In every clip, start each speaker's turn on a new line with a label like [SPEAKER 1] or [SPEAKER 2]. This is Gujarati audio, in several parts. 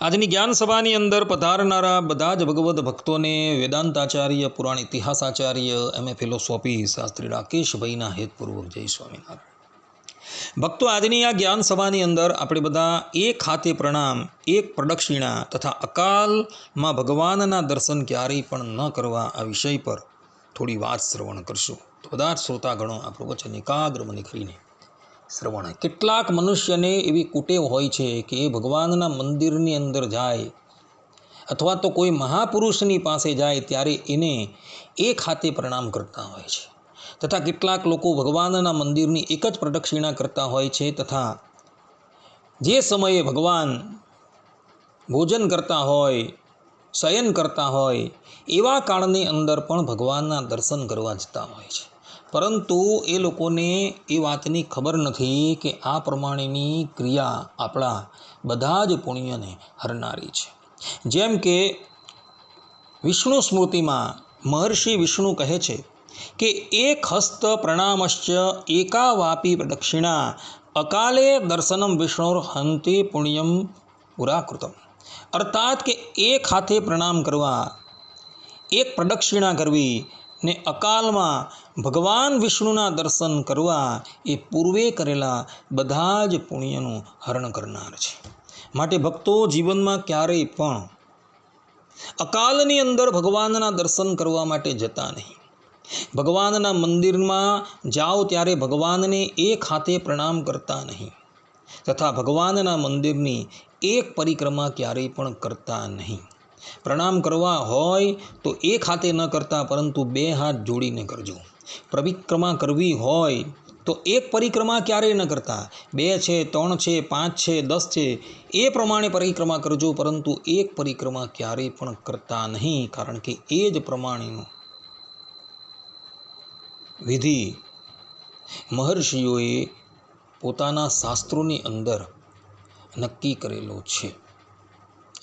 [SPEAKER 1] આજની જ્ઞાન સભાની અંદર પધારનારા બધા જ ભગવદ્ ભક્તોને વેદાંતાચાર્ય, પુરાણ ઇતિહાસાચાર્ય, એમ. એ. ફિલોસોફી શાસ્ત્રી રાકેશભાઈના હેતપૂર્વક જય સ્વામિનારાયણ. ભક્તો, આજની આ જ્ઞાન સભાની અંદર આપણે બધા એક હાથે પ્રણામ, એક પ્રદક્ષિણા તથા અકાલમાં ભગવાનના દર્શન ક્યારેય પણ ન કરવા આ વિષય પર થોડી વાત શ્રવણ કરશું. તો બધા શ્રોતાગણો આપણું વચન એકાગ્ર મને કરીને શ્રવણ. કેટલાક મનુષ્યને એવી કુટેવ હોય છે કે એ ભગવાનના મંદિરની અંદર જાય અથવા તો કોઈ મહાપુરુષની પાસે જાય ત્યારે એને એક ખાતે પ્રણામ કરતા હોય છે. તથા કેટલાક લોકો ભગવાનના મંદિરની એક જ પ્રદક્ષિણા કરતા હોય છે તથા જે સમયે ભગવાન ભોજન કરતા હોય, શયન કરતા હોય એવા કાળની અંદર પણ ભગવાનના દર્શન કરવા જતા હોય છે. પરંતુ એ લોકોને એ વાતની ખબર નથી કે આ પ્રમાણેની ક્રિયા આપણા બધા જ પુણ્યને હરનારી છે. જેમ કે વિષ્ણુ સ્મૃતિમાં મહર્ષિ વિષ્ણુ કહે છે કે એક હસ્ત પ્રણામશ્ચ એકાવાપી પ્રદક્ષિણા અકાલે દર્શનમ વિષ્ણુર હંતિ પુણ્યમ પુરાકૃતમ અર્થાત કે એક હાથે પ્રણામ કરવા, એક પ્રદક્ષિણા કરવી ને અકાલમાં ભગવાન વિષ્ણુના દર્શન કરવા એ પૂર્વે કરેલા બધા જ પુણ્યનું હરણ કરનાર છે. માટે ભક્તો જીવનમાં ક્યારેય પણ અકાલની અંદર ભગવાનના દર્શન કરવા માટે જતા નહીં. ભગવાનના મંદિરમાં જાઓ ત્યારે ભગવાનને એક હાથે પ્રણામ કરતા નહીં. તથા ભગવાનના મંદિરની એક પરિક્રમા ક્યારેય પણ કરતા નહીં. પ્રણામ કરવા હોય તો એક હાથે ન કરતા, પરંતુ બે હાથ જોડીને કરજો. પરિક્રમા કરવી હોય તો એક પરિક્રમા ક્યારેય ન કરતા. બે છે, ત્રણ છે, પાંચ છે, દસ છે, એ પ્રમાણે પરિક્રમા કરજો, પરંતુ એક પરિક્રમા ક્યારેય પણ કરતા નહીં, કારણ કે એ જ પ્રમાણેનું વિધિ. મહર્ષિઓએ પોતાના શાસ્ત્રોની અંદર નક્કી કરેલો છે.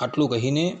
[SPEAKER 1] આટલું કહીને